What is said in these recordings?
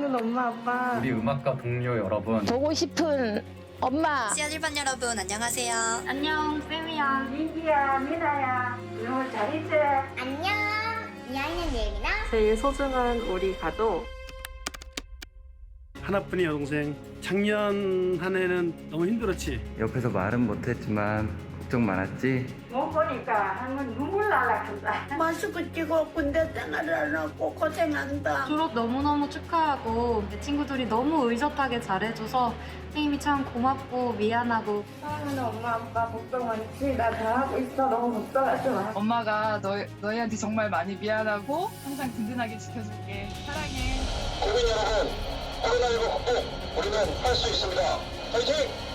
사랑하는 엄마 아빠. 우리 음악가 동료 여러분 보고 싶은 엄마. 씨앗일반 여러분 안녕하세요. 안녕, 쌤이야. 민기야, 미나야. 오늘 잘 있지? 안녕. 2학년 예민아. 제일 소중한 우리 가족. 하나뿐인 여동생 작년 한 해는 너무 힘들었지 옆에서 말은 못했지만 걱정 많았지? 못 보니까 한번 눈물 날라 간다. 마스크 끼고 군대 생활을 안 하고 고생한다. 졸업 너무너무 축하하고 내 친구들이 너무 의젓하게 잘해줘서 선생님이 참 고맙고 미안하고 사랑하는 엄마 아빠 걱정 많지? 나 잘하고 있어. 너무 걱정하지 마. 엄마가 너, 너희한테 정말 많이 미안하고 항상 든든하게 지켜줄게. 사랑해. 국민 여러분, 코로나19 극복 우리는 할 수 있습니다.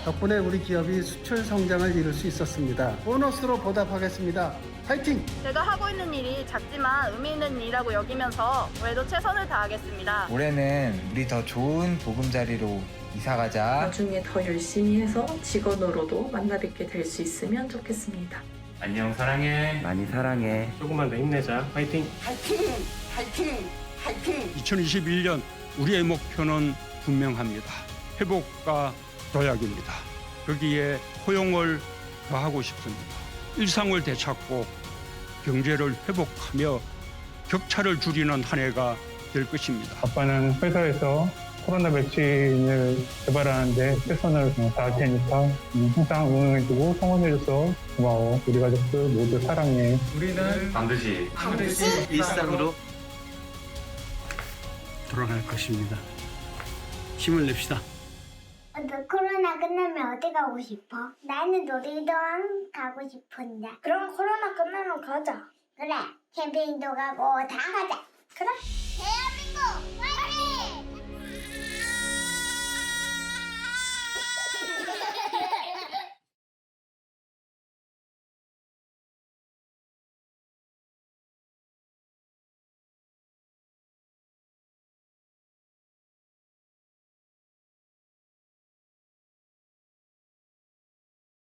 덕분에 우리 기업이 수출 성장을 이룰 수 있었습니다 보너스로 보답하겠습니다 파이팅! 제가 하고 있는 일이 작지만 의미 있는 일이라고 여기면서 올해도 최선을 다하겠습니다. 올해는 우리 더 좋은 보금자리로 이사가자 나중에 더 열심히 해서 직원으로도 만나 뵙게 될 수 있으면 좋겠습니다. 안녕 사랑해 많이 사랑해 조금만 더 힘내자 파이팅! 파이팅! 파이팅! 파이팅! 2021년 우리의 목표는 분명합니다 회복과 도약입니다. 거기에 포용을 더하고 싶습니다. 일상을 되찾고 경제를 회복하며 격차를 줄이는 한 해가 될 것입니다. 아빠는 회사에서 코로나 백신을 개발하는데 최선을 다할 테니까 음, 항상 응원해주고 성원해줘서 고마워. 우리 가족들 모두 사랑해. 우리는 반드시 일상으로 돌아갈 것입니다. 힘을 냅시다 너 코로나 끝나면 어디 가고 싶어? 나는 놀이동 가고 싶은데. 그럼 코로나 끝나면 가자. 그래. 캠핑도 가고 다 가자. 그래.